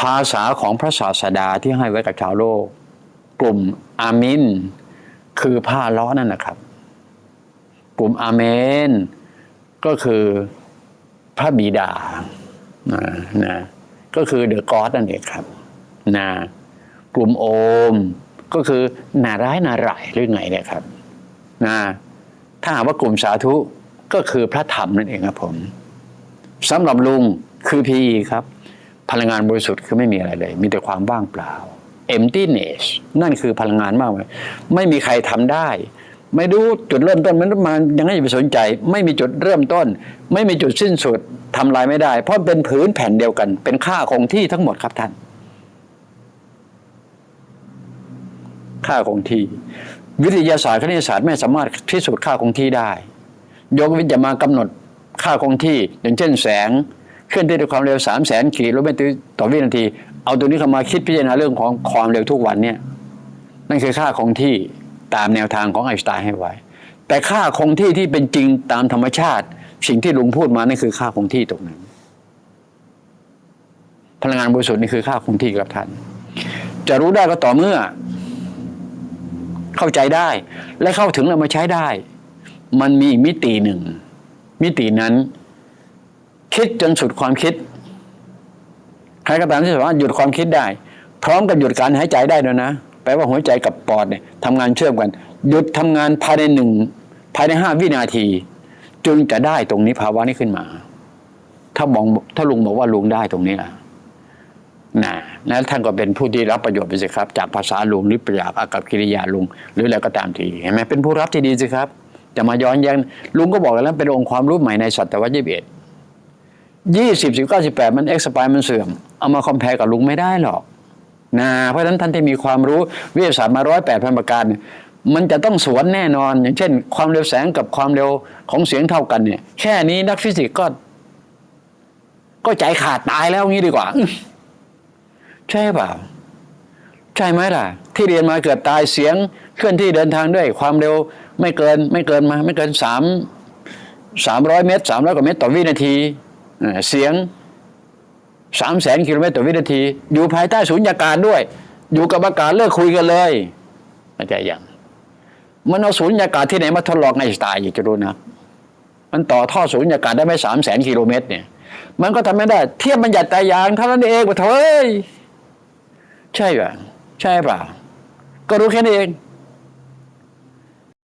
ภาษาของพระศาสดาที่ให้ไว้กับชาวโลก กลุ่มอามิน คือผ้าล้อนั่นนะครับ กลุ่มอาเมน ก็คือพระบิดานะนะก็คือเดอะกอสนั่นเองครับนะกลุ่มโอม ก็คือนาร้ายนาร่ายหรือไงเนี่ยครับนะถ้าหากว่ากลุ่มสาธุก็คือพระธรรมนั่นเองครับผมสำหรับลุงคือพีครับ พลังงานบริสุทธิ์คือไม่มีอะไรเลย มีแต่ความว่างเปล่า emptiness นั่นคือพลังงานมากเลยไม่มีใครทำได้ ไม่รู้จุดเริ่มต้นมันมันยังไม่ไปสนใจ ไม่มีจุดเริ่มต้น ไม่มีจุดสิ้นสุดทำลายไม่ได้ เพราะเป็นผืนแผ่นเดียวกัน เป็นค่าคงที่ทั้งหมดครับท่าน ค่าคงที่ วิทยาศาสตร์คณิตศาสตร์ไม่สามารถพิสูจน์ค่าคงที่ได้ ยกว้นจะมากำหนดค่าคงที่ อย่างเช่นแสง เคลื่อนที่ด้วยความเร็ว 3 0 0แสนกิโลเมตรต่อวินาที เอาตัวนี้เข้ามาคิดพิจารณาเรื่องของความเร็วทุกวันเนี่ยนั่นคือค่าคงที่ตามแนวทางของไอน์สไตน์ให้ไว้ แต่ค่าคงที่ที่เป็นจริงตามธรรมชาติ สิ่งที่ลุงพูดมานั่นคือค่าคงที่ตรงนั้นพลังงานบริสุทธิ์นี่คือค่าคงที่ครับท่าน จะรู้ได้ก็ต่อเมื่อ เข้าใจได้ และเข้าถึงแล้วมาใช้ได้ มันมีอีกมิติหนึ่ง มิตินั้น คิดจนสุดความคิด ใครก็ตามที่สามารถหยุดความคิดได้ พร้อมกับหยุดการหายใจได้ด้วยนะแปลว่าหัวใจกับปอดเนี่ยทำงานเชื่อมกัน หยุดทำงานภายในหนึ่งภายในห้าวินาที จึงจะได้ตรงนี้ภาวะนี้ขึ้นมา ถ้ามองถ้าลุงบอกว่าลุงได้ตรงนี้ล่ะนะแล้วท่านก็เป็นผู้ที่รับประโยชน์ไปสิครับ จากภาษาลุงหรือประจากอากับกิริยาลุงหรืออะไรก็ตามทีเห็นไหมเป็นผู้รับที่ดีสิครับ จะมาย้อนแย้งลุงก็บอกแล้วเป็นองค์ความรู้ใหม่ในศตวรรษยี่สิบเอ็ด ยี่สิบสิบเก้าสิบแปดมันเอ็กซ์ปายมันเสื่อม เอามาคอมเพลกับลุงไม่ได้หรอกนะเพราะฉะนั้นท่านที่มีความรู้วิทยาศาสตร์มาร้อยแปดพันประการเนี่ยมันจะต้องสวนแน่นอน อย่างเช่น ความเร็วแสงกับความเร็วของเสียงเท่ากันเนี่ย แค่นี้นักฟิสิกส์ก็ ก็ใจขาดตายแล้วงี้ดีกว่า ใช่เปล่า ใช่ไหมล่ะ ที่เรียนมาเกือบตายเสียง เคลื่อนที่เดินทางด้วย ความเร็วไม่เกิน ไม่เกินมา ไม่เกินสามสามร้อยเมตรสามร้อยกว่าเมตรต่อวินาที เสียงสามแสนกิโลเมตรต่อวินาที อยู่ภายใต้สูญญากาศด้วย อยู่กับอากาศเลิกคุยกันเลยเข้าใจยังมันเอาสูญญากาศที่ไหนมาทดลองไอสไตน์อยากจะรู้นะ มันต่อท่อสูญญากาศได้ไม่สามแสนกิโลเมตรเนี่ย มันก็ทำไม่ได้ เทียบมันหยัดแต่ยางเท่านั้นเองว่าเถอะเอ้ยใช่ป่ะใช่เปล่าก็รู้แค่นี้เอง